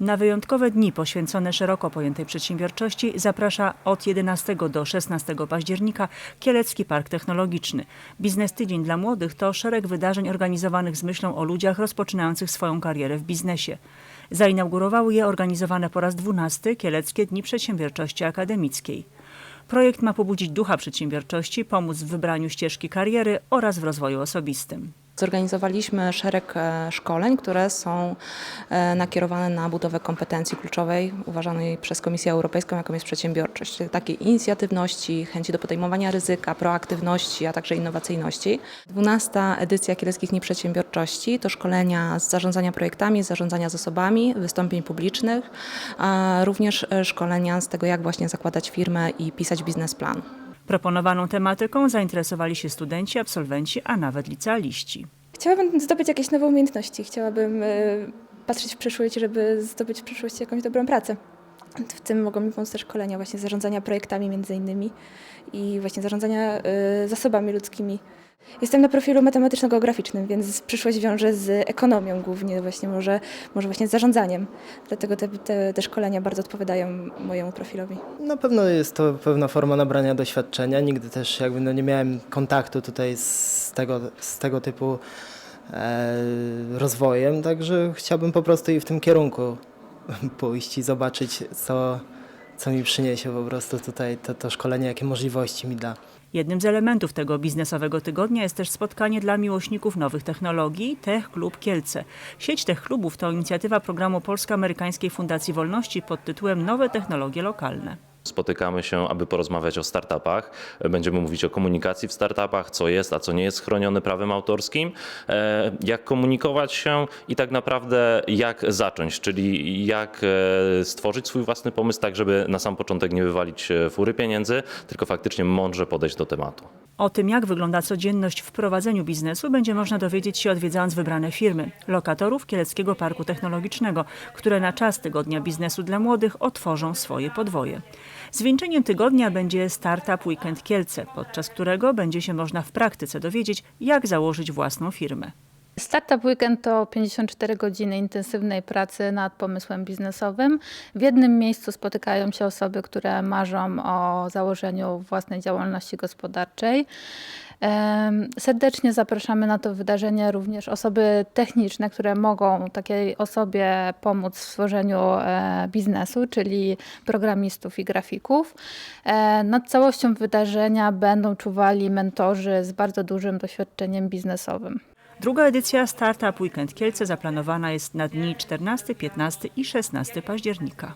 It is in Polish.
Na wyjątkowe dni poświęcone szeroko pojętej przedsiębiorczości zaprasza od 11 do 16 października Kielecki Park Technologiczny. Biznes Tydzień dla Młodych to szereg wydarzeń organizowanych z myślą o ludziach rozpoczynających swoją karierę w biznesie. Zainaugurowały je organizowane po raz 12 Kieleckie Dni Przedsiębiorczości Akademickiej. Projekt ma pobudzić ducha przedsiębiorczości, pomóc w wybraniu ścieżki kariery oraz w rozwoju osobistym. Zorganizowaliśmy szereg e, szkoleń, które są e, nakierowane na budowę kompetencji kluczowej, uważanej przez Komisję Europejską, jaką jest przedsiębiorczość, takiej inicjatywności, chęci do podejmowania ryzyka, proaktywności, a także innowacyjności. 12. edycja Kieleckich Dni Przedsiębiorczości to szkolenia z zarządzania projektami, z zarządzania zasobami, wystąpień publicznych, a również e, szkolenia z tego, jak właśnie zakładać firmę i pisać biznesplan. Proponowaną tematyką zainteresowali się studenci, absolwenci, a nawet licealiści. Chciałabym zdobyć jakieś nowe umiejętności. Chciałabym e, patrzeć w przyszłość, żeby zdobyć w przyszłości jakąś dobrą pracę. W tym mogą mi pomóc też szkolenia właśnie zarządzania projektami między innymi i właśnie zarządzania e, zasobami ludzkimi. Jestem na profilu matematyczno-geograficznym, więc przyszłość wiąże z ekonomią głównie, właśnie może, może właśnie z zarządzaniem. Dlatego te, te, te szkolenia bardzo odpowiadają mojemu profilowi. Na pewno jest to pewna forma nabrania doświadczenia. Nigdy też jakby no nie miałem kontaktu tutaj z tego, z tego typu e, rozwojem, także chciałbym po prostu i w tym kierunku pójść i zobaczyć, co, co mi przyniesie po prostu tutaj to, to szkolenie, jakie możliwości mi da. Jednym z elementów tego biznesowego tygodnia jest też spotkanie dla miłośników nowych technologii Tech Klub Kielce. Sieć Tech Klubów to inicjatywa programu Polsko-Amerykańskiej Fundacji Wolności pod tytułem Nowe technologie lokalne. Spotykamy się, aby porozmawiać o startupach. Będziemy mówić o komunikacji w startupach, co jest, a co nie jest chronione prawem autorskim, e, jak komunikować się i tak naprawdę jak zacząć, czyli jak e, stworzyć swój własny pomysł, tak żeby na sam początek nie wywalić e, fury pieniędzy, tylko faktycznie mądrze podejść do tematu. O tym, jak wygląda codzienność w prowadzeniu biznesu, będzie można dowiedzieć się odwiedzając wybrane firmy, lokatorów Kieleckiego Parku Technologicznego, które na czas Tygodnia Biznesu dla Młodych otworzą swoje podwoje. Zwieńczeniem tygodnia będzie Startup Weekend Kielce, podczas którego będzie się można w praktyce dowiedzieć, jak założyć własną firmę. Startup Weekend to 54 godziny intensywnej pracy nad pomysłem biznesowym. W jednym miejscu spotykają się osoby, które marzą o założeniu własnej działalności gospodarczej. Serdecznie zapraszamy na to wydarzenie również osoby techniczne, które mogą takiej osobie pomóc w stworzeniu e, biznesu, czyli programistów i grafików. E, Nad całością wydarzenia będą czuwali mentorzy z bardzo dużym doświadczeniem biznesowym. Druga edycja Startup Weekend Kielce zaplanowana jest na dni 14, 15 i 16 października.